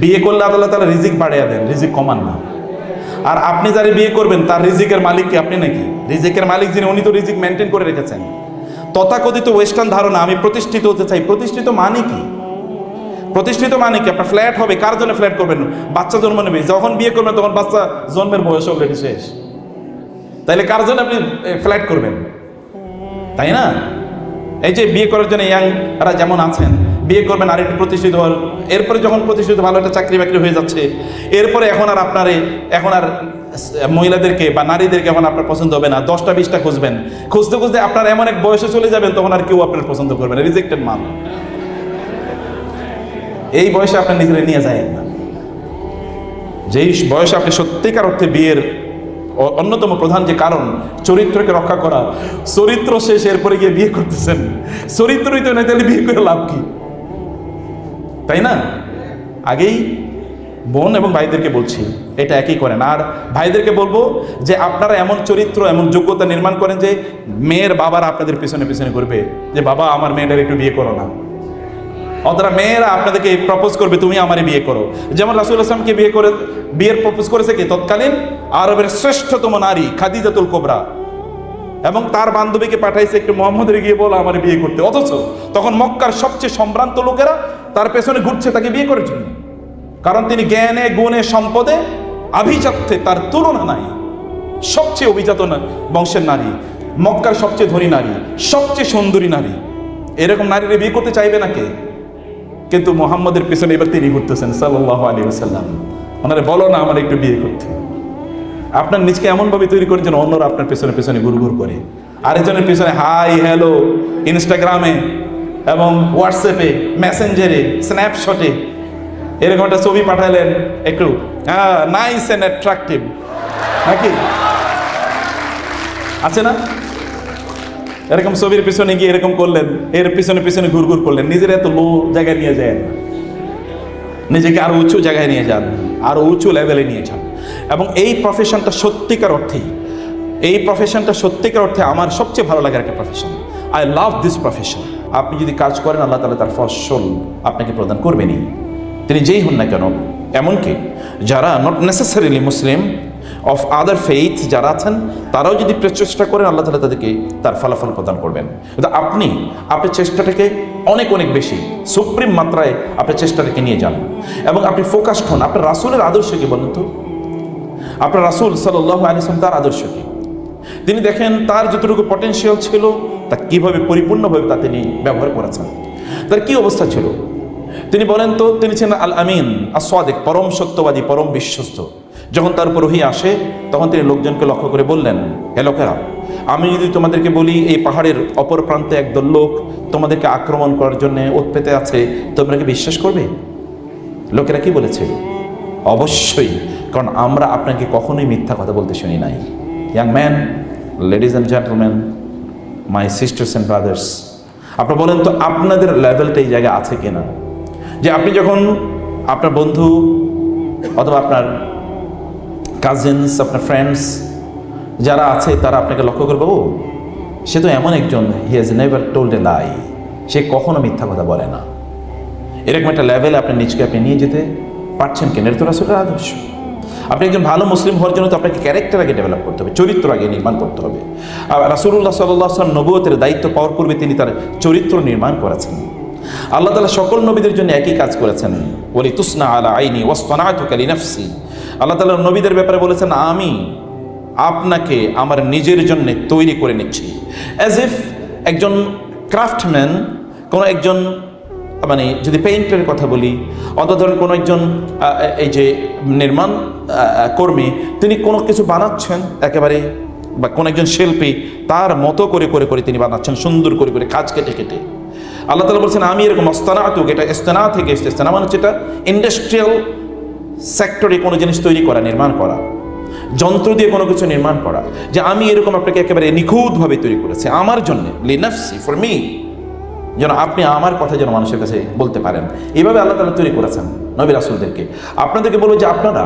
বিয়ে করলে আল্লাহ তালা রিজিক বাড়িয়ে দেন, রিজিক কমান না। আর আপনি যারা বিয়ে করবেন, তার রিজিকের মালিক কি আপনি নাকি? রিজিকের মালিক যিনি, উনি তো রিজিক মেনটেন করে রেখেছেন। তথাকথিত ওয়েস্টার্ন ধারণা, আমি প্রতিষ্ঠিত হতে চাই। প্রতিষ্ঠিত মানে কি? প্রতিষ্ঠিত মানে কি? আপনার ফ্ল্যাট হবে, কার জন্য ফ্ল্যাট করবেন? বাচ্চা জন্ম নেবে, যখন বিয়ে করবেন, তখন বাচ্চা জন্মের বয়স অলরেডি শেষ। তাইলে কার জন্য আপনি ফ্ল্যাট করবেন? তাই না? এই যে বিয়ে করার জন্য ইয়াংরা যেমন আছেন বিয়ে করবেন আর একটু প্রতিষ্ঠিত হওয়ার। এরপরে যখন প্রতিষ্ঠিত ভালো একটা চাকরি বাকরি হয়ে যাচ্ছে, এরপরে এখন আর আপনার, এখন আর মহিলাদেরকে বা নারীদেরকে এখন আপনার পছন্দ হবে না। দশটা, বিশটা খুঁজবেন। খুঁজতে খুঁজতে আপনার এমন এক বয়সে চলে যাবেন, তখন আর কেউ আপনার পছন্দ করবে না। রিজেক্টেড মান এই বয়সে আপনার নিজেরা নিয়ে যায় না যেই বয়সে আপনি সত্যিকার অর্থে বিয়ের অন্যতম প্রধান যে কারণ, চরিত্রকে রক্ষা করা, চরিত্র শেষ, এরপরে গিয়ে বিয়ে করতেছেন। চরিত্রই তো নেই তাহলে বিয়ে করে লাভ কি? তাই না? আগেই বোন এবং ভাইদেরকে বলছি, এটা একই করেন। আর ভাইদেরকে বলব যে আপনারা এমন চরিত্র, এমন যোগ্যতা নির্মাণ করেন যে মেয়ের বাবারা আপনাদের পিছনে পিছনে করবে যে বাবা, আমার মেয়েটার একটু বিয়ে করো না। অতটা মেয়েরা আপনাদেরকে প্রপোজ করবে, তুমি আমারে বিয়ে করো। যেমন রাসুল আসলামকে বিয়ে করে, বিয়ের প্রপোজ করেছে কি? তৎকালীন আরবের শ্রেষ্ঠতম নারী, খাদিজাতুল কোবরা। এবং তার বান্ধবীকে পাঠাইছে একটু মোহাম্মদের গিয়ে বলো আমার বিয়ে করতে। অথচ তখন মক্কার সবচেয়ে সম্ভ্রান্ত লোকেরা তার পেছনে ঘুরছে তাকে বিয়ে করার জন্য। কারণ তিনি জ্ঞানে, গুণে, সম্পদে আভিজাত্যে তার তুলনা নাই। সবচেয়ে অভিজাত বংশের নারী, মক্কার সবচেয়ে ধনী নারী, সবচেয়ে সুন্দরী নারী। এরকম নারীরা বিয়ে করতে চাইবে না কে? কিন্তু মোহাম্মদের পেছনে এবার তিনি ঘুরতেছেন সাল্লাহ আলী সাল্লাম ওনারে বলো না আমার একটু বিয়ে করতে। আপনার নিজকে এমনভাবে তৈরি করেন যেন অন্যরা আপনার পেছনে পেছনে ঘুর ঘুর করে। আরেকজনের পেছনে, হাই হ্যালো ইনস্টাগ্রামে এবং হোয়াটসঅ্যাপে মেসেঞ্জারে স্ন্যাপশটে এরকম একটা ছবি পাঠালেন একটু হ্যাঁ নাইস অ্যান্ড অ্যাট্রাকটিভ নাকি? আছে না? এরকম ছবির পিছনে গিয়ে এরকম করলেন, এর পিছনে পিছনে ঘুর ঘুর করলেন, নিজের এত লো জায়গায় নিয়ে যায় না। নিজেকে আরও উঁচু জায়গায় নিয়ে যান, আরও উঁচু লেভেলে নিয়ে যান। এবং এই প্রফেশনটা সত্যিকার অর্থেই, এই প্রফেশনটা সত্যিকার অর্থে আমার সবচেয়ে ভালো লাগার একটা profession I love this profession আপনি যদি কাজ করেন, আল্লাহ তালা তার ফসল আপনাকে প্রদান করবেনই। তিনি যেই হন না কেন, এমনকি যারা not necessarily Muslim of other faith যারা আছেন, তারাও যদি প্রচেষ্টা করেন, আল্লাহ তালা তাদেরকে তার ফলাফল প্রদান করবেন। কিন্তু আপনি আপনার চেষ্টাটাকে অনেক অনেক বেশি, সুপ্রিম মাত্রায় আপনার চেষ্টাটাকে নিয়ে যান। এবং আপনি ফোকাসড হন, আপনার রাসুলের আদর্শ কি বলুন তো? আপনার রাসুল সাল্লাহ আলিসাম তার আদর্শ কি? তিনি দেখেন তার যতটুকু পটেনশিয়াল ছিল তা কীভাবে পরিপূর্ণভাবে তা তিনি ব্যবহার করেছেন? তার কি অবস্থা ছিল? তিনি বলেন তো, তিনি ছিলেন আল আমিন আসাদেক পরম সত্যবাদী, পরম বিশ্বস্ত। যখন তার উপর ওহি আসে, তখন তিনি লোকজনকে লক্ষ্য করে বললেন, হে লোকেরা, আমি যদি তোমাদেরকে বলি, এই পাহাড়ের অপর প্রান্তে একদল লোক তোমাদেরকে আক্রমণ করার জন্য পেতে আছে, তোমরা কি বিশ্বাস করবে? লোকেরা কি বলেছে? অবশ্যই, কারণ আমরা আপনাকে কখনোই মিথ্যা কথা বলতে শুনি নাই। Young man ladies and gentleman my sisters and brothers আপনি বলেন তো আপনাদের লেভেলটা এই জায়গায় আছে কিনা? যে আপনি যখন আপনার বন্ধু অথবা আপনার কাজিনস আপনার ফ্রেন্ডস যারা আছে, তারা আপনাকে লক্ষ্য করবে, ও, সে তো এমন একজন he has never told a lie সে কখনো মিথ্যা কথা বলে না। এরকম একটা লেভেলে আপনি নিজকে আপনি নিয়ে যেতে পারছেন কেন এটা তো রাসুলের আদর্শ। আপনি একজন ভালো মুসলিম হওয়ার জন্য তো আপনাকে ক্যারেক্টার আগে ডেভেলপ করতে হবে, চরিত্র আগে নির্মাণ করতে হবে। আর রাসুল্লাহ সাল্লাহ সাল্লাম নবুয়তের দায়িত্ব পাওয়ার পূর্বে তিনি তার চরিত্র নির্মাণ করেছেন। আল্লাহ তালা সকল নবীদের জন্য একই কাজ করেছেন। বলি তুসনা আলা আইনি ওয়াসফানাতুকালি নাফসি। আল্লাহ তালা নবীদের ব্যাপারে বলেছেন, আমি আপনাকে আমার নিজের জন্য তৈরি করে নিচ্ছি। অ্যাজ ইফ একজন ক্রাফটম্যান কোনো একজন মানে যদি পেইন্টের কথা বলি অথবা ধরেন কোনো একজন এই যে নির্মাণ কর্মী, তিনি কোনো কিছু বানাচ্ছেন, একেবারে বা কোনো একজন শিল্পী, তার মতো করে করে করে তিনি বানাচ্ছেন, সুন্দর করে করে কাজ কেটে কেটে। আল্লাহ তালা বলছেন, আমি এরকম অস্তানা অস্তানাতুক, এটা ইস্তেনা থেকে এসছে। মানে হচ্ছে এটা ইন্ডাস্ট্রিয়াল সেক্টরে কোনো জিনিস তৈরি করা, নির্মাণ করা। যন্ত্র দিয়ে কোনো কিছু নির্মাণ করা। যে আমি এরকম আপনাকে একেবারে নিখুঁতভাবে তৈরি করেছি, আমার জন্য, লিনাফসি ফর মি যেন আপনি আমার কথা যেন মানুষের কাছে বলতে পারেন। এইভাবে আল্লাহ তালা তৈরি করেছেন নবী রাসুলদেরকে। আপনাদেরকে বলব যে আপনারা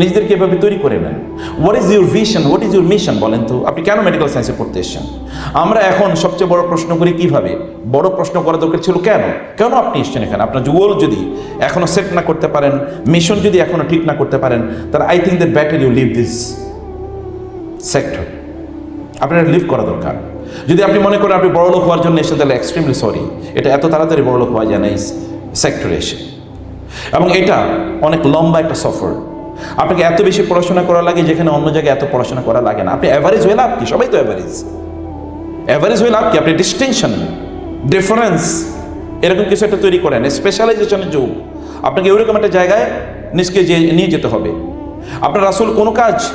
নিজেদেরকে এভাবে তৈরি করে নেন। What is your vision what is your mission বলেন তো, আপনি কেন মেডিকেল সায়েন্সে পড়তে এসেছেন? আমরা এখন সবচেয়ে বড় প্রশ্ন করি কীভাবে? বড় প্রশ্ন করা দরকার ছিল কেন? কেন আপনি এসেছেন এখানে? আপনার গোল যদি এখনও সেট না করতে পারেন মিশন যদি এখনও ঠিক না করতে পারেন, তাহলে I think that better you leave this sector আপনার লিভ করা দরকার। যদি আপনি মনে করেন আপনি বড়লোক হওয়ার জন্য এসেছেন তাহলে এক্সট্রিমলি সরি এটা এত তাড়াতাড়ি বড়লোক হওয়া যায় না এই সেক্টরে এসে। এবং এটা অনেক লম্বা একটা সফর। আপনাকে এত বেশি পড়াশোনা করা লাগে যেখানে অন্য জায়গায় এত পড়াশোনা করা লাগে না। আপনি অ্যাভারেজ হয়ে লাভ কি? সবাই তো অ্যাভারেজ অ্যাভারেজ হয়ে লাভ কি? আপনি ডিস্টিংশন ডিফারেন্স এরকম কিছু একটা তৈরি করেন। স্পেশালাইজেশনের যুগ। আপনাকে ওইরকম একটা জায়গায় নিজকে যে নিয়ে যেতে হবে। আপনার আসল কোনো কাজ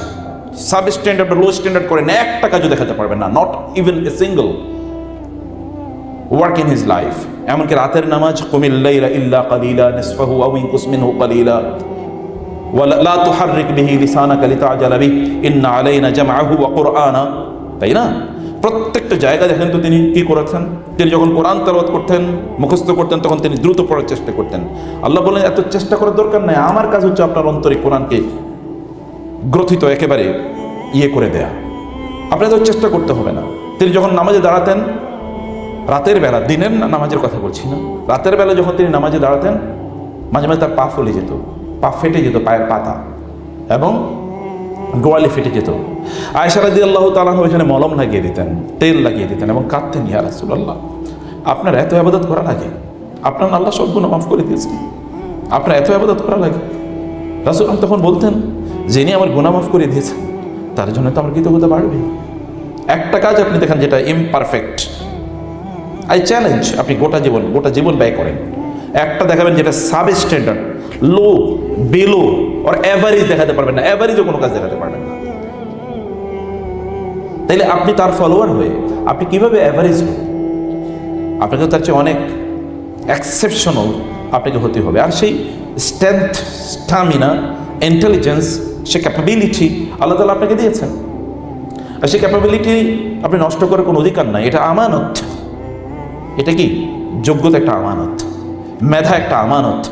সাব স্ট্যান্ডার্ড বা লো স্ট্যান্ডার্ড করেন একটা কাজও দেখাতে পারবেন না not even a single work in his life এমনকি রাতের নামাজ কুমিল্লাইলা ইল্লা কালিলা, নিসফাহু আও ইনকুস মিনহু কালিলা। লা তুহাররিক বিহি লিসানাকা লিতাআজালা বিহি, ইন্না আলাইনা জামআহু ওয়া কুরআনা। তাই না? প্রত্যেকটা জায়গা দেখেন তো তিনি কি করেছেন? তিনি যখন কোরআন তেলাওয়াত করতেন, মুখস্থ করতেন, তখন তিনি দ্রুত পড়ার চেষ্টা করতেন। আল্লাহ বলেন এত চেষ্টা করার দরকার নাই। আমার কাজ হচ্ছে আপনার অন্তরে কোরআনকে গ্রথিত একেবারে ইয়ে করে দেয়া। আপনাদের চেষ্টা করতে হবে না। তিনি যখন নামাজে দাঁড়াতেন, রাতের বেলা, দিনের নামাজের কথা বলছি না, রাতের বেলা যখন তিনি নামাজে দাঁড়াতেন, মাঝে মাঝে তার পা ফলে যেত, পা ফেটে যেত পায়ের পাতা এবং গোয়ালে ফেটে যেত। আয়সারাদি আল্লাহ তালা ওইখানে মলম লাগিয়ে দিতেন, তেল লাগিয়ে দিতেন এবং কাঁদতেন, ইয়া রাসুল্লাহ আপনার এত আবাদত করা লাগে? আপনার আল্লাহ সব মাফ করে দিয়েছেন। আপনার এত আবাদত করা লাগে? রাসুল তখন বলতেন যিনি আমার গুণা মাফ করে দিয়েছেন, তার জন্য তো আমার কৃতজ্ঞতা বাড়বে। একটা কাজ আপনি দেখেন যেটা ইমপারফেক্ট আই চ্যালেঞ্জ আপনি গোটা জীবন গোটা জীবন ব্যয় করেন। একটা দেখাবেন যেটা সাব স্ট্যান্ডার্ড লো বেলো আর অ্যাভারেজ দেখাতে পারবেন না। অ্যাভারেজও কোনো কাজ দেখাতে পারবেন না। তাইলে আপনি তার ফলোয়ার হয়ে আপনি কীভাবে অ্যাভারেজ হন আপনাকে তার চেয়ে অনেক এক্সেপশনাল আপনাকে হতে হবে। আর সেই স্ট্রেংথ স্টামিনা ইন্টেলিজেন্স সে ক্যাপাবিলিটি আল্লাহ তালা আপনাকে দিয়েছেন। আর সেই ক্যাপাবিলিটি আপনি নষ্ট করার কোনো অধিকার নাই, এটা আমানত। এটা কি? যোগ্যতা একটা আমানত, মেধা একটা আমানত,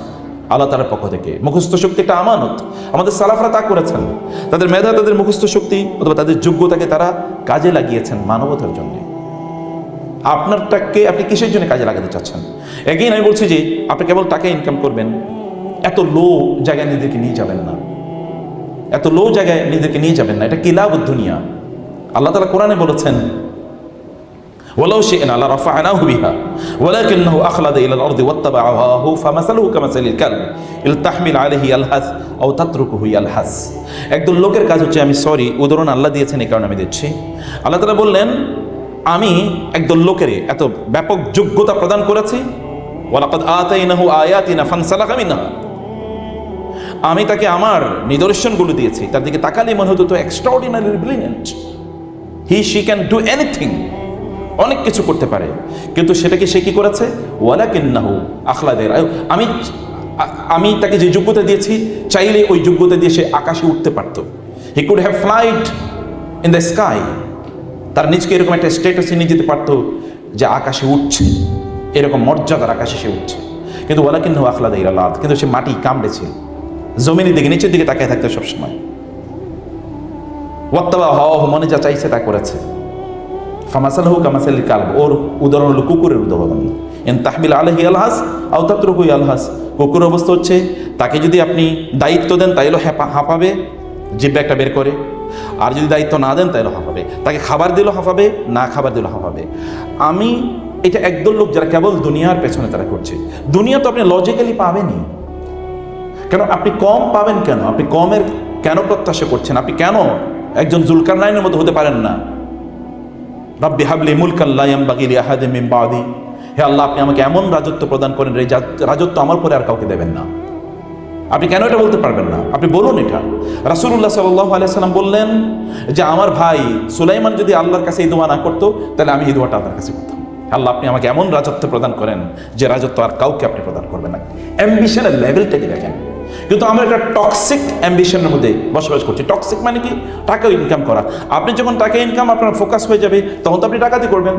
আল্লাহ তালার পক্ষ থেকে। মুখস্থ শক্তি একটা আমানত। আমাদের সালাফরা তা করেছেন। তাদের মেধা, তাদের মুখস্থ শক্তি অথবা তাদের যোগ্যতাকে তারা কাজে লাগিয়েছেন মানবতার জন্য। আপনারটাকে আপনি কিসের জন্য কাজে লাগাতে চাচ্ছেন? এগেইন আমি বলছি যে, আপনি কেবল টাকা ইনকাম করবেন, এত লো জায়গায় নিজেদেরকে নিয়ে যাবেন না। এত লো জায়গায় নিজেদেরকে নিয়ে যাবেন না এটা কিলাব দুনিয়া আল্লাহ তালা কোরআনে বলেছেন ولو شئنا لرفعناه بها ولكنه أخلد إلى الأرض واتبع هواه فمثله كمثل الكلب إن تحمل عليه يلهث أو تتركه يلهث একদল লোকের কাজ হচ্ছে আমি সরি উদাহরণ আল্লাহ দিয়েছেন এই কারণে আমি দিচ্ছি আল্লাহ তালা বললেন আমি একদল লোকের এত ব্যাপক যোগ্যতা প্রদান করেছি ওয়ালাকাদ আতাইনাহু আয়াতিনা ফানসালাকা মিনহা আমি তাকে আমার নিদর্শনগুলো দিয়েছি। তার দিকে তাকালে মনে হতো তো extraordinary brilliant he she can do anything অনেক কিছু করতে পারে। কিন্তু সেটাকে সে কি করেছে? ওয়ালা কিন্নাহু আখলাদের আমি আমি তাকে যে যোগ্যতা দিয়েছি চাইলে ওই যোগ্যতা দিয়ে সে আকাশে উঠতে পারত। He could have flight in the sky তার নিজকে এরকম একটা স্টেটাসে নিয়ে যেতে পারতো যে আকাশে উঠছে। এরকম মর্যাদার আকাশে সে উঠছে। কিন্তু ওয়ালা কিন্নাহু আখলাদ ইরালাদ কিন্তু সে মাটি কামড়েছে জমিনের দিকে, নিচের দিকে তাকায় থাকতো সবসময়। ওয়াক্তাবা হওয়া মনে যা চাইছে তা করেছে। ফামাসাল হুক আমাসাল কালব, ওর উদাহরণ হলো কুকুরের উদাহরণ। এন তাহবিল আলহি আলহাস, আও তাত্রুকুই আলহাস কুকুর অবস্থা হচ্ছে, তাকে যদি আপনি দায়িত্ব দেন তাইলেও হ্যাপা হাঁপাবে, জিব্বা একটা বের করে। আর যদি দায়িত্ব না দেন তাইলেও হাঁপাবে। তাকে খাবার দিলেও হাঁপাবে, না খাবার দিলেও হাঁপাবে। আমি এটা একদল লোক যারা কেবল দুনিয়ার পেছনে তারা করছে। দুনিয়া তো আপনি লজিক্যালি পাবেনই। কেন? আপনি কম পাবেন কেন? আপনি কমের কেন প্রত্যাশা করছেন? আপনি কেন একজন জুলকার নাইনের মতো হতে পারেন না? রব্বি হাবলি মুলকাল্লায়াম বাগিলি মিম বাদি। হে আল্লাহ, আপনি আমাকে এমন রাজত্ব প্রদান করেন এই রাজত্ব আমার পরে আর কাউকে দেবেন না। আপনি কেন এটা বলতে পারবেন না? আপনি বলুন এটা। রাসুল্লাহ সাল্লাহ আলিয়াল্লাম বললেন যে, আমার ভাই সুলাইমান যদি আল্লাহর কাছে এই দোয়া না করতো, তাহলে আমি এই দোয়াটা আপনার কাছে করতাম। আল্লাহ, আপনি আমাকে এমন রাজত্ব প্রদান করেন যে, রাজত্ব আর কাউকে আপনি প্রদান করবেন না। অ্যাম্বিশনের লেভেলটাকে দেখেন? কিন্তু আমরা একটা টক্সিক অ্যাম্বিশনের মধ্যে বসবাস করছি। টক্সিক মানে কি? টাকা ইনকাম করা। আপনি যখন টাকা ইনকাম আপনার ফোকাস হয়ে যাবে, তখন তো আপনি টাকাতে করবেন।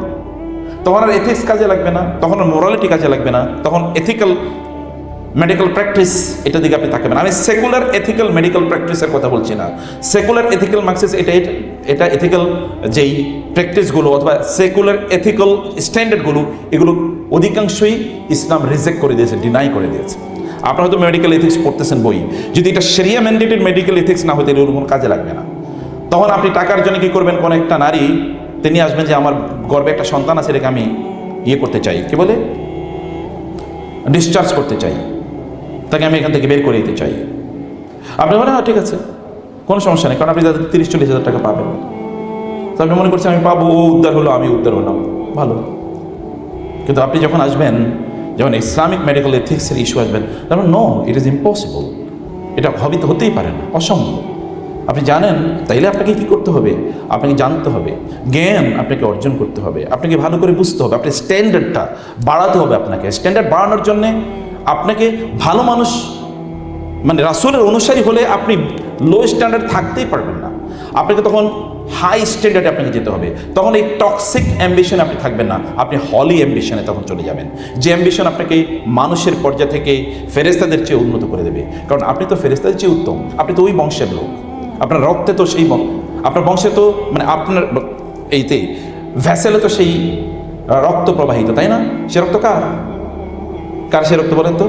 তখন আর এথিক্স কাজে লাগবে না, তখন আর মোরালিটি কাজে লাগবে না, তখন এথিক্যাল মেডিকেল প্র্যাকটিস এটা দিকে আপনি তাকাবেন। আমি সেকুলার এথিক্যাল মেডিকেল প্র্যাকটিসের কথা বলছি না। সেকুলার এথিক্যাল মার্কসিস এটা- এটা এথিক্যাল যেই প্র্যাকটিসগুলো অথবা সেকুলার এথিক্যাল স্ট্যান্ডার্ডগুলো এগুলো অধিকাংশই ইসলাম রিজেক্ট করে দিয়েছে ডিনাই করে দিয়েছে। আপনারা হয়তো মেডিকেল এথিক্স পড়তেছেন বই। যদি এটা সেরিয়া ম্যান্ডেটেড মেডিকেল এথিক্স না হতে কোনো কাজে লাগবে না। তখন আপনি টাকার জন্য কী করবেন? কোনো একটা নারী, তিনি আসবেন যে, আমার গর্বে একটা সন্তান আছে, এটাকে আমি ইয়ে করতে চাই। কি বলে? ডিসচার্জ করতে চাই। তাকে আমি এখান থেকে বের করে দিতে চাই। আপনি বলেন হ্যাঁ ঠিক আছে। কোনো সমস্যা নেই, কারণ আপনি তাদের তিরিশ চল্লিশ হাজার টাকা পাবেন। তো আপনি মনে করছেন, আমি পাবো, ও উদ্ধার হলো, আমি উদ্ধার হলাম। ভালো। কিন্তু আপনি যখন আসবেন যখন ইসলামিক মেডিকেল এথিক্সের ইস্যু আসবেন তখন নো ইট ইজ ইম্পসিবল এটা হবি তো হতেই পারে না, অসম্ভব। আপনি জানেন, তাইলে আপনাকে কি করতে হবে? আপনাকে জানতে হবে। জ্ঞান আপনাকে অর্জন করতে হবে। আপনাকে ভালো করে বুঝতে হবে। আপনার স্ট্যান্ডার্ডটা বাড়াতে হবে আপনাকে। স্ট্যান্ডার্ড বাড়ানোর জন্যে আপনাকে ভালো মানুষ মানে রাসূলের অনুসারী হলে আপনি লো স্ট্যান্ডার্ড থাকতেই পারবেন না। আপনাকে তখন হাই স্ট্যান্ডার্ডে আপনাকে যেতে হবে। তখন এই টক্সিক অ্যাম্বিশন আপনি থাকবেন না। আপনি হলি অ্যাম্বিশনে তখন চলে যাবেন। যে অ্যাম্বিশন আপনাকে মানুষের পর্যায় থেকে ফেরেস্তাদের চেয়ে উন্নত করে দেবে। কারণ আপনি তো ফেরেস্তাদের চেয়ে উত্তম। আপনি তো ওই বংশের লোক। আপনার রক্তে তো সেই আপনার বংশে তো মানে আপনার এইতে ভ্যাসেলে তো সেই রক্ত প্রবাহিত, তাই না? সে রক্ত কার? কার সে রক্ত বলেন তো?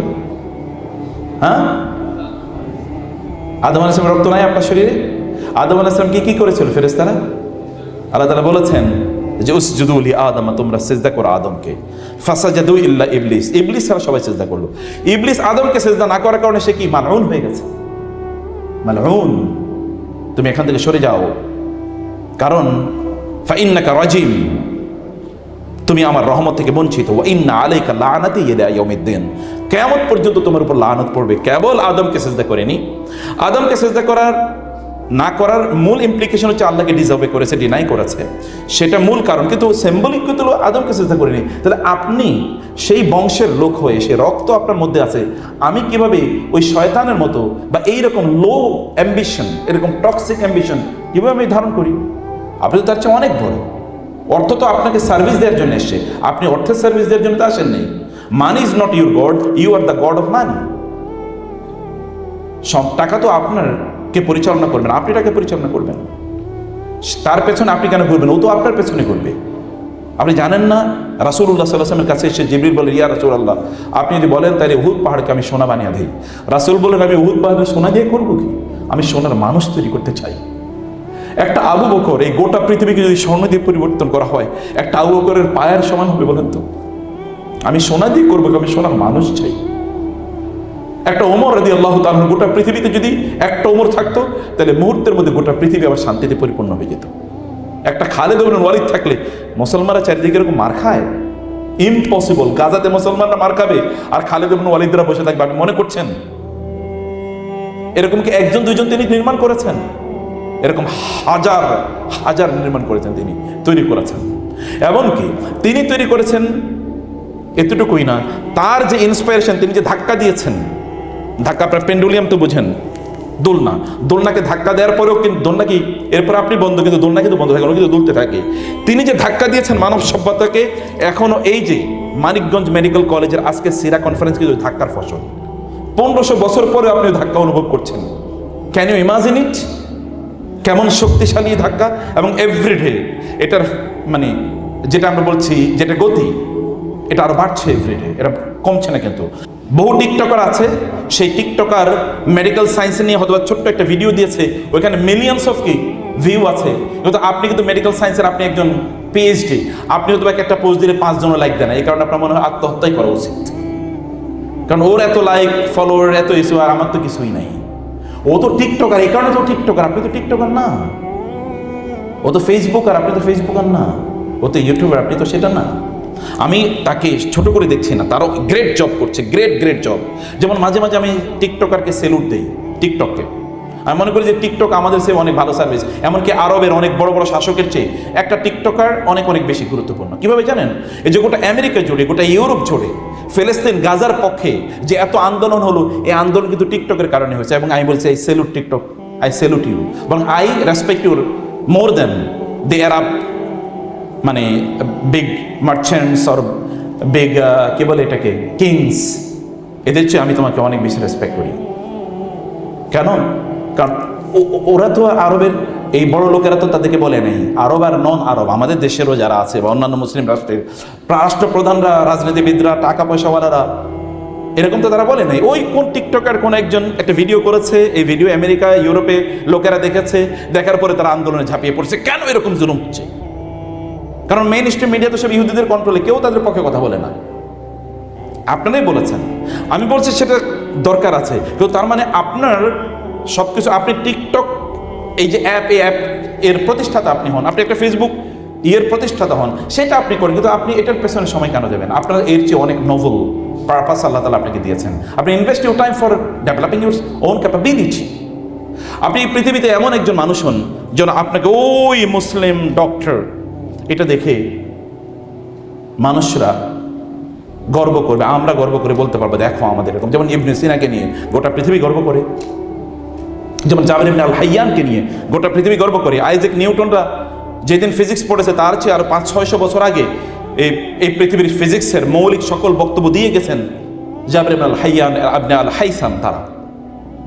হ্যাঁ? আদম আলাইসলাম রক্ত নাই আপনার শরীরে? আদম আলাইসলাম কি কি করেছিল ফেরেস্তারা আল্লাহ তালা বলেছেন যে উস জুদুলি আদম, তোমরা সেজদা করো আদমকে। ফাসা জাদু ইল্লা ইবলিস। ইবলিস ছাড়া সবাই সেজদা করল। ইবলিস আদমকে সেজদা না করার কারণে সে কি মালউন হয়ে গেছে? মালউন। তুমি এখান থেকে সরে যাও। কারণ, ফাইন্নাকা রাজিম, তুমি আমার রহমত থেকে বঞ্চিত। ওয়া ইন্না আলাইকা লানাতি ইলা ইয়াউমিদ্দিন। কিয়ামত পর্যন্ত তোমার উপর লানত পড়বে। কেবল আদমকে সেজদা করেনি। আদমকে সেজদা করার না করার মূল ইমপ্লিকেশন হচ্ছে আল্লাহকে ডিজার্ভে করেছে ডিনাই করেছে। সেটা মূল কারণ, কিন্তু সিম্বলিক কিন্তু আদমকে সেজদা করেনি। তাহলে আপনি সেই বংশের লোক হয়ে সে রক্ত আপনার মধ্যে আছে, আমি কীভাবে ওই শয়তানের মতো বা এইরকম লো অ্যাম্বিশন এরকম টক্সিক অ্যাম্বিশন কীভাবে আমি ধারণ করি? আপনি তো তার চেয়ে অনেক বড়। অর্থ তো আপনাকে সার্ভিস দেওয়ার জন্য এসছে। আপনি অর্থের সার্ভিস দেওয়ার জন্য তো আসেন নেই। Money is not your god you are the god of money সব টাকা তো আপনার কে পরিচালনা করবেন? আপনি টাকে পরিচালনা করবেন। তার পেছনে আপনি কেন ঘুরবেন? ও তো আপনার পেছনে করবে আপনি জানেন না? রাসুল্লাহ সাল্লাহামের কাছে এসে জিবরিল বলে ইয়া রাসুল আল্লাহ আপনি যদি বলেন, তাহলে উহুদ পাহাড়কে আমি সোনা বানিয়ে দিই। রাসুল বলেন আমি উহুদ পাহাড়ে সোনা দিয়ে করব কি? আমি সোনার মানুষ তৈরি করতে চাই। একটা আবু বকর, এই গোটা পৃথিবীকে যদি স্বর্ণ দিয়ে পরিবর্তন করা হয়, একটা আবু বকরের পায়ের সমান হবে বলেন তো? আমি সোনা দিয়ে করব? আমি সোনার মানুষ চাই। একটা ওমর রাদি আল্লাহ তালন গোটা পৃথিবীতে যদি একটা ওমর থাকতো, তাহলে মুহূর্তের মধ্যে গোটা পৃথিবী আবার শান্তিতে পরিপূর্ণ হয়ে যেত। একটা খালেদ ইবনে ওয়ালিদ থাকলে মুসলমানরা চারিদিকে এরকম মার খায়। ইম্পসিবল গাজাতে মুসলমানরা মার খাবে, আর খালেদ ইবনে ওয়ালিদরা বসে থাকবে। আপনি মনে করছেন? এরকম কি একজন, দুইজন তিনি নির্মাণ করেছেন? এরকম হাজার হাজার নির্মাণ করেছেন তিনি, তৈরি করেছেন। এমনকি তিনি তৈরি করেছেন, এতটুকুই না, তার যে ইন্সপায়ারেশন তিনি যে ধাক্কা দিয়েছেন ধাক্কা আপনার পেন্ডুলিয়াম তো বুঝেন, দোলনা। দোলনাকে ধাক্কা দেওয়ার পরেও কিন্তু দোলনা কি, এরপর আপনি বন্ধ, কিন্তু দোলনা কিন্তু বন্ধ থাকে কিন্তু দুলতে থাকে। তিনি যে ধাক্কা দিয়েছেন মানব সভ্যতাকে এখনও এই যে মানিকগঞ্জ মেডিকেল কলেজের আজকে সিরা কনফারেন্স কিন্তু ধাক্কার ফসল। পনেরোশো বছর পরে আপনি ধাক্কা অনুভব করছেন। ক্যান ইউ ইমাজিন ইট কেমন শক্তিশালী ধাক্কা? এবং এভরিডে এটার মানে যেটা আমরা বলছি, যেটা গতি, এটা আরও বাড়ছে এভরিডে এটা কমছে না কিন্তু। বহু টিকটকার আছে, সেই টিকটকার মেডিকেল সায়েন্স নিয়ে হয়তো ছোট্ট একটা ভিডিও দিয়েছে, ওইখানে মিলিয়নস অফ কি ভিউ আছে। কিন্তু আপনি কিন্তু মেডিকেল সায়েন্সের আপনি একজন পিএইচডি আপনি হয়তো একটা পোস্ট দিলে পাঁচজনও লাইক দেন এই কারণে আপনার মনে হয় আত্মহত্যাই করা উচিত। কারণ ওর এত লাইক ফলোয়ার এত ইস্যু আর আমার তো কিছুই নাই। ও তো টিকটকার, এই কারণে তো টিকটকার, আপনি তো টিকটকার না। ও তো ফেসবুক আর আপনি তো ফেসবুকার না। ও তো ইউটিউবার, আপনি তো সেটা না। আমি তাকে ছোট করে দেখছি না, তারও গ্রেট জব করছে গ্রেট গ্রেট জব যেমন মাঝে মাঝে আমি টিকটকারকে সেলুট দিই, টিকটককে। আমি মনে করি যে টিকটক আমাদের চেয়ে অনেক ভালো সার্ভিস এমনকি আরবের অনেক বড় বড় শাসকের চেয়ে একটা টিকটকার অনেক অনেক বেশি গুরুত্বপূর্ণ। কীভাবে জানেন? এই যে গোটা আমেরিকা জুড়ে, গোটা ইউরোপ জুড়ে, ফেলেস্তিন, গাজার পক্ষে যে এত আন্দোলন হলো, এই আন্দোলন কিন্তু টিকটকের কারণে হয়েছে এবং আমি বলছি I salute TikTok I salute you এবং I respect your more than they Arab মানে বিগ মার্চেন্টস অর বিগ কি বলে এটাকে? কিংস এদের চেয়ে আমি তোমাকে অনেক বেশি রেসপেক্ট করি। কেন? কারণ ওরা তো আরবের, এই বড় লোকেরা তো তাদেরকে বলে নেই। আরব আর নন আরব আমাদের দেশেরও যারা আছে বা অন্যান্য মুসলিম রাষ্ট্রের রাষ্ট্রপ্রধানরা, রাজনীতিবিদরা টাকা পয়সাওয়ালারা এরকম তো তারা বলে নাই। ওই কোন টিকটকার কোন একজন একটা ভিডিও করেছে, এই ভিডিও আমেরিকা ইউরোপে লোকেরা দেখেছে, দেখার পরে তারা আন্দোলনে ঝাঁপিয়ে পড়ছে। কেন এরকম জুলুম হচ্ছে? কারণ মেইন স্ট্রিম মিডিয়া তো সব ইহুদিদের কন্ট্রোলে কেউ তাদের পক্ষে কথা বলে না। আপনারাই বলেছেন। আমি বলছি সেটা দরকার আছে। তো তার মানে আপনার সব কিছু আপনি টিকটক এই যে অ্যাপ এই অ্যাপ এর প্রতিষ্ঠাতা আপনি হন। আপনি একটা ফেসবুক ইয়ের প্রতিষ্ঠাতা হন। সেটা আপনি করেন, কিন্তু আপনি এটার পেছনে সময় কেন দেবেন? আপনার এর চেয়ে অনেক নোভেল পারপাস আল্লাহ তালা আপনাকে দিয়েছেন। আপনি invest your time for developing your own capability আপনি পৃথিবীতে এমন একজন মানুষ হন যেন আপনাকে ওই মুসলিম ডক্টর এটা দেখে মানুষরা গর্ব করবে, আমরা গর্ব করে বলতে পারব, দেখো আমাদের এরকম। যেমন ইবনে সিনাকে নিয়ে গোটা পৃথিবী গর্ব করে। যেমন জাবের ইবনে আল হাইয়ানকে নিয়ে গোটা পৃথিবী গর্ব করে। আইজেক নিউটনরা যেদিন ফিজিক্স পড়েছে, তার চেয়ে আরও পাঁচ, ছয়শো বছর আগে এই এই পৃথিবীর ফিজিক্সের মৌলিক সকল বক্তব্য দিয়ে গেছেন Jabir ibn al Hayyan ibn al Haytham তারা।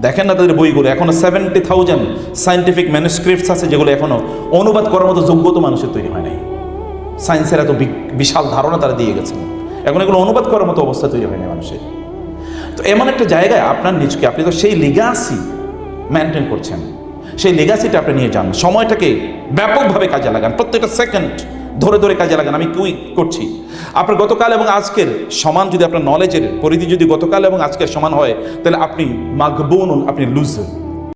দেখেন না তাদের বইগুলো, এখনও সেভেন্টি থাউজেন্ড সাইন্টিফিক ম্যানুস্ক্রিপ্টস আছে যেগুলো এখনও অনুবাদ করার মতো যোগ্যতা মানুষের তৈরি হয় নাই। সায়েন্সের এত বিশাল ধারণা তারা দিয়ে গেছেন এখন এগুলো অনুবাদ করার মতো অবস্থা তৈরি হয়নি মানুষের। তো এমন একটা জায়গায় আপনার নিজকে, আপনি তো সেই লিগাসি মেনটেন করছেন। সেই লেগাসিটা আপনি নিয়ে যান। সময়টাকে ব্যাপকভাবে কাজে লাগান। প্রত্যেকটা সেকেন্ড ধরে ধরে কাজে লাগান। আমি কুই করছি? আপনার গতকাল এবং আজকের সমান যদি আপনার নলেজের পরিধি যদি গতকাল এবং আজকের সমান হয়, তাহলে আপনি মাগবুন আপনি লুজ